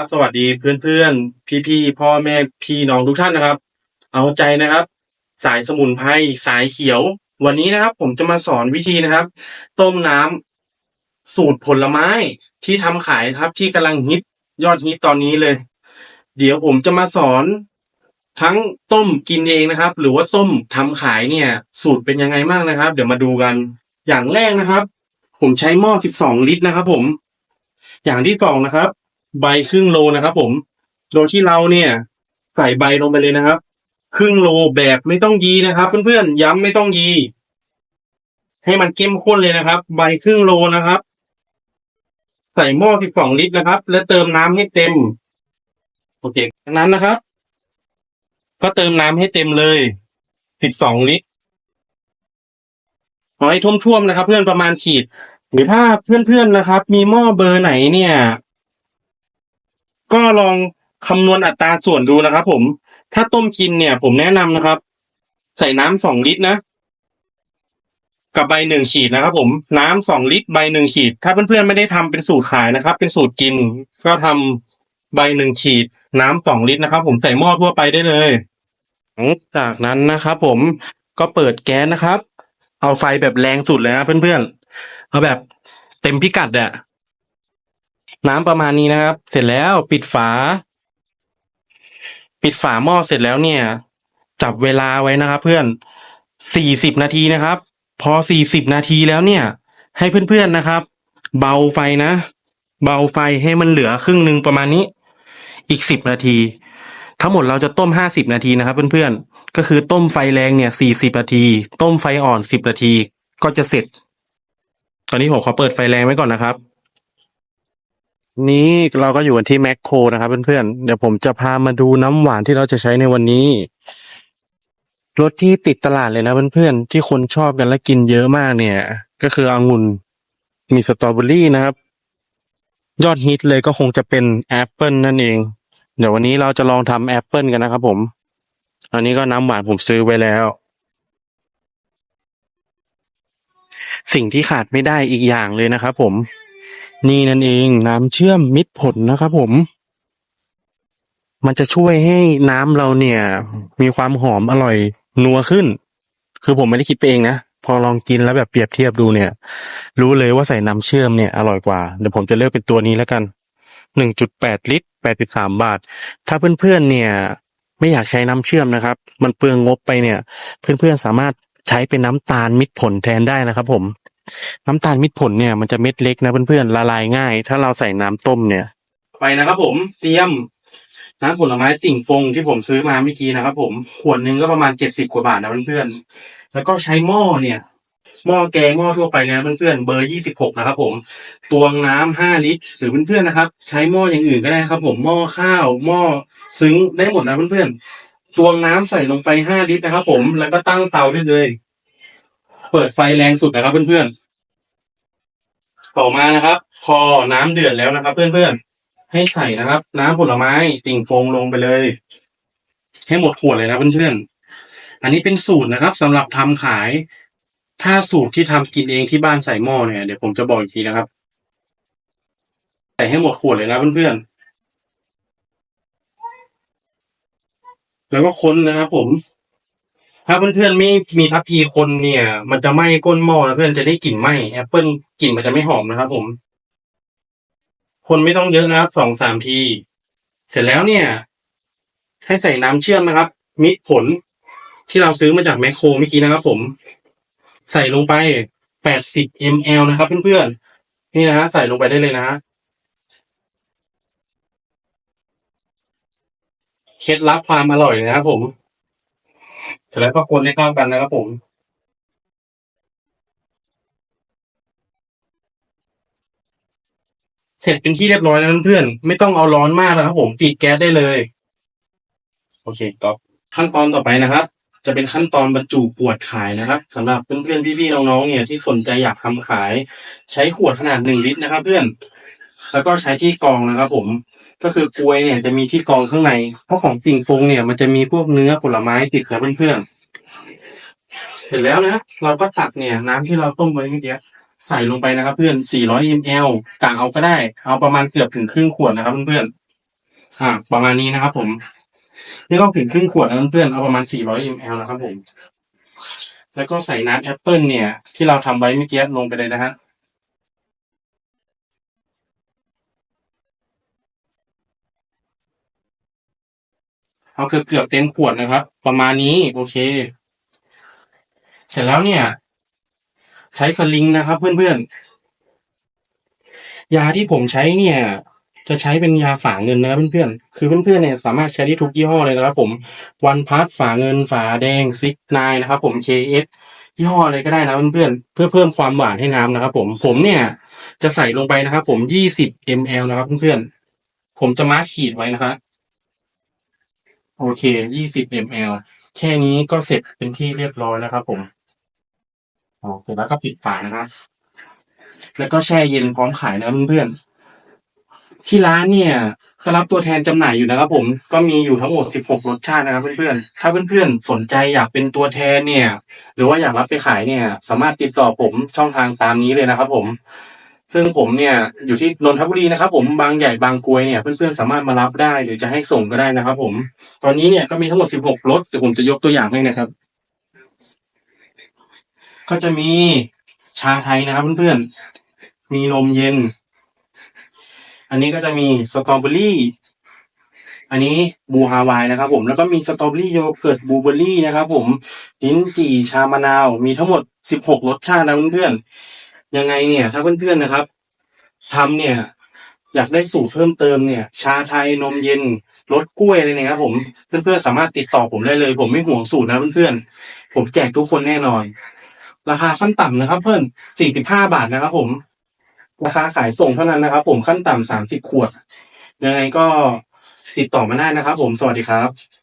ครับสวัสดีเพื่อนเพื่อนพี่พี่ๆพ่อแม่พี่น้องทุกท่านนะครับ เอาใจนะครับ สายสมุนไพรสายเขียว วันนี้นะครับ ผมจะมาสอนวิธีนะครับ ต้มน้ำสูตรผลไม้ที่ทำขายครับ ที่กำลังฮิตยอดฮิตตอนนี้เลย เดี๋ยวผมจะมาสอน ทั้งต้มกินเองนะครับ หรือว่าต้มทำขายเนี่ย สูตรเป็นยังไงบ้างนะครับ เดี๋ยวมาดูกันอย่างแรกนะครับ ผมใช้หม้อ 12 ลิตรนะครับ ผม อย่างที่สองนะครับ ใบครึ่งโลนะครับ ผม โดยที่เราเนี่ย ใส่ใบลงไปเลยนะครับ ครึ่งโลแบบไม่ต้องยีนะครับ เพื่อนๆย้ำไม่ต้องยี ให้มันเข้มข้นเลยนะครับ ใบครึ่งโลนะครับ ใส่หม้อ12ลิตรนะครับ และเติมน้ำให้เต็มโอเคจากนั้นนะครับ ก็เติมน้ำให้เต็มเลย12ลิตรขอให้ท่วมๆนะครับ เพื่อนประมาณขีดหรือถ้าเพื่อนๆนะครับ มีหม้อเบอร์ไหนเนี่ย ก็ลองคำนวณอัตราส่วนดูนะครับ ผม ถ้าต้มกินเนี่ย ผมแนะนำนะครับ ใส่น้ำสองลิตรนะ กับใบหนึ่งขีดนะครับ ผม น้ำสองลิตรใบหนึ่งขีด ถ้าเพื่อนๆไม่ได้ทำเป็นสูตรขายนะครับ เป็นสูตรกิน ก็ทำใบหนึ่งขีด น้ำสองลิตรนะครับ ผมใส่หม้อทั่วไปได้เลยหลังจากนั้นนะครับ ผมก็เปิดแก๊สนะครับ เอาไฟแบบแรงสุดเลยนะเพื่อนๆเอาแบบเต็มพิกัดอะ น้ำประมาณนี้นะครับ เสร็จแล้วปิดฝา ปิดฝาหม้อเสร็จแล้วเนี่ย จับเวลาไว้นะครับ เพื่อนสี่สิบนาทีนะครับ พอสี่สิบนาทีแล้วเนี่ย ให้เพื่อนๆนะครับ เบาไฟนะ เบาไฟให้มันเหลือครึ่งหนึ่งประมาณนี้ อีกสิบนาที ทั้งหมดเราจะต้มห้าสิบนาทีนะครับ เพื่อนๆก็คือต้มไฟแรงเนี่ยสี่สิบนาที ต้มไฟอ่อนสิบนาทีก็จะเสร็จ ตอนนี้ผมขอเปิดไฟแรงไว้ก่อนนะครับ นี่เราก็อยู่กันที่แมคโครนะครับเพื่อนๆ เดี๋ยวผมจะพามาดูน้ำหวานที่เราจะใช้ในวันนี้ รสที่ติดตลาดเลยนะเพื่อนๆ ที่คนชอบกันและกินเยอะมากเนี่ย ก็คือองุ่นมีสตรอเบอรี่นะครับ ยอดฮิตเลยก็คงจะเป็นแอปเปิลนั่นเอง เดี๋ยววันนี้เราจะลองทำแอปเปิลกันนะครับผม อันนี้ก็น้ำหวานผมซื้อไว้แล้ว สิ่งที่ขาดไม่ได้อีกอย่างเลยนะครับผม นี่นั่นเองน้ำเชื่อมมิตรผลนะครับผม มันจะช่วยให้น้ำเราเนี่ย มีความหอมอร่อยนัวขึ้น คือผมไม่ได้คิดไปเองนะ พอลองกินแล้วแบบเปรียบเทียบดูเนี่ย รู้เลยว่าใส่น้ำเชื่อมเนี่ยอร่อยกว่า เดี๋ยวผมจะเลือกเป็นตัวนี้แล้วกันหนึ่งจุดแปดลิตรแปดสิบสามบาท ถ้าเพื่อนๆเนี่ย ไม่อยากใช้น้ำเชื่อมนะครับ มันเปลืองงบไปเนี่ย เพื่อนๆสามารถใช้เป็นน้ำตาลมิตรผลแทนได้นะครับผม น้ำตาลมิตรผลเนี่ยมันจะเม็ดเล็กนะเพื่อนๆละลายง่าย ถ้าเราใส่น้ำต้มเนี่ย ไปนะครับผมเตรียมน้ำผลไม้ติ่งฟงที่ผมซื้อมาเมื่อกี้นะครับผมขวดหนึ่งก็ประมาณเจ็ดสิบกว่าบาทนะเพื่อนๆแล้วก็ใช้หม้อเนี่ย หม้อแกงหม้อทั่วไปนะเพื่อนๆเบอร์ยี่สิบหกนะครับผมตวงน้ำห้าลิตรหรือเพื่อนๆนะครับ ใช้หม้ออย่างอื่นก็ได้ครับผมหม้อข้าวหม้อซึ้งได้หมดนะเพื่อนๆตวงน้ำใส่ลงไปห้าลิตรนะครับผมแล้วก็ตั้งเตาได้เลย เปิดไฟแรงสุดนะครับเพื่อนๆ ต่อมานะครับ พอน้ำเดือดแล้วนะครับ เพื่อนๆ ให้ใส่นะครับ น้ำผลไม้ติ่งฟงลงไปเลย ให้หมดขวดเลยนะเพื่อนๆ อันนี้เป็นสูตรนะครับสำหรับทำขาย ถ้าสูตรที่ทำกินเองที่บ้านใส่หม้อเนี่ยเดี๋ยวผมจะบอกอีกทีนะครับ ใส่ให้หมดขวดเลยนะเพื่อนๆ แล้วก็คนนะครับผม ถ้าเพื่อนๆไม่มีทัพพีคนเนี่ย มันจะไหม้ก้นหม้อนะเพื่อนจะได้กลิ่นไหม้แอปเปิ้ลกลิ่นมันจะไม่หอมนะครับผม คนไม่ต้องเยอะนะครับสองสามที เสร็จแล้วเนี่ย ให้ใส่น้ำเชื่อมนะครับ มิตรผลที่เราซื้อมาจากแมคโครเมื่อกี้นะครับผม ใส่ลงไปแปดสิบมลนะครับเพื่อนๆนี่นะฮะใส่ลงไปได้เลยนะฮะเคล็ดลับความอร่อยนะครับผม เสร็จแล้วก็คนให้เข้ากันนะครับผมเสร็จเป็นที่เรียบร้อยแล้วเพื่อนๆไม่ต้องเอาร้อนมากนะครับผมปิดแก๊สได้เลย โอเคต่อขั้นตอนต่อไปนะครับ จะเป็นขั้นตอนบรรจุขวดขายนะครับสำหรับเพื่อนๆพี่ๆน้องๆเนี่ยที่สนใจอยากทำขาย ใช้ขวดขนาดหนึ่งลิตรนะครับ เพื่อน แล้วก็ใช้ที่กรองนะครับ ผม ก็คือกลวยเนี่ยจะมีที่กรองข้างใน เพราะของติ่งฟงเนี่ยมันจะมีพวกเนื้อผลไม้ติดนะเพื่อนๆ เสร็จแล้วนะเราก็ตักเนี่ยน้ำที่เราต้มไว้เมื่อกี้ใส่ลงไปนะครับ เพื่อน 400 ml กางเอาก็ได้ เอาประมาณเกือบถึงครึ่งขวดนะครับเพื่อนอ่าประมาณนี้นะครับ ผมนี่ก็ถึงครึ่งขวดแล้วเพื่อนๆเอาประมาณ 400 ml นะครับผม แล้วก็ใส่น้ำแอปเปิลเนี่ย ที่เราทำไว้เมื่อกี้ลงไปเลยนะฮะ เอาเกือบเกือบเต็มขวดนะครับ ประมาณนี้โอเค เสร็จแล้วเนี่ย ใช้สลิงนะครับ เพื่อนๆ ยาที่ผมใช้เนี่ย จะใช้เป็นยาฝาเงินนะครับเพื่อนๆ คือเพื่อนๆเนี่ยสามารถใช้ได้ทุกยี่ห้อเลยนะครับผมวันพัทฝาเงินฝาแดงซิกนายนะครับผมเคเอสยี่ห้ออะไรก็ได้นะเพื่อนๆเพื่อเพิ่มความหวานให้น้ำนะครับผมผมเนี่ยจะใส่ลงไปนะครับผมยี่สิบ ml นะครับเพื่อนๆผมจะมาร์คขีดไว้นะครับ โอเค ยี่สิบ ml แค่นี้ก็เสร็จเป็นที่เรียบร้อยแล้วครับ ผมโอเคแล้วก็ปิดฝานะครับ แล้วก็แช่เย็นพร้อมขายนะเพื่อนๆ ที่ร้านเนี่ยก็รับตัวแทนจำหน่ายอยู่นะครับ ผมก็มีอยู่ทั้งหมด 16 รสชาตินะครับเพื่อนๆ ถ้าเพื่อนๆ สนใจอยากเป็นตัวแทนเนี่ย หรือว่าอยากรับไปขายเนี่ย สามารถติดต่อผมช่องทางตามนี้เลยนะครับ ผม ซึ่งผมเนี่ยอยู่ที่นนทบุรีนะครับ ผมบางใหญ่บางกรวยเนี่ยเพื่อนๆสามารถมารับได้หรือจะให้ส่งก็ได้นะครับ ผม ตอนนี้เนี่ยก็มีทั้งหมด16รสเดี๋ยวผมจะยกตัวอย่างให้นะครับ ก็จะมีชาไทยนะครับเพื่อนๆมีนมเย็น อันนี้ก็จะมีสตรอเบอรี่อันนี้บูฮาวายนะครับ ผมแล้วก็มีสตรอเบอรี่โยเกิร์ตบูเบอรี่นะครับ ผมลิ้นจี่ชามะนาว มีทั้งหมด16รสชาตินะเพื่อนๆ ยังไงเนี่ย ถ้าเพื่อนๆนะครับทำเนี่ย อยากได้สูตรเพิ่มเติมเนี่ย ชาไทยนมเย็นรสกล้วยอะไรเนี่ยครับผมเพื่อนๆสามารถติดต่อผมได้เลย ผมไม่ห่วงสูตรนะเพื่อนๆผมแจกทุกคนแน่นอน ราคาขั้นต่ำนะครับ เพื่อน45บห้าบาทนะครับ ผม ราคาขายส่งเท่านั้นนะครับ ผมขั้นต่ำ30ขวด ยังไงก็ติดต่อมาได้นะครับ ผมสวัสดีครับ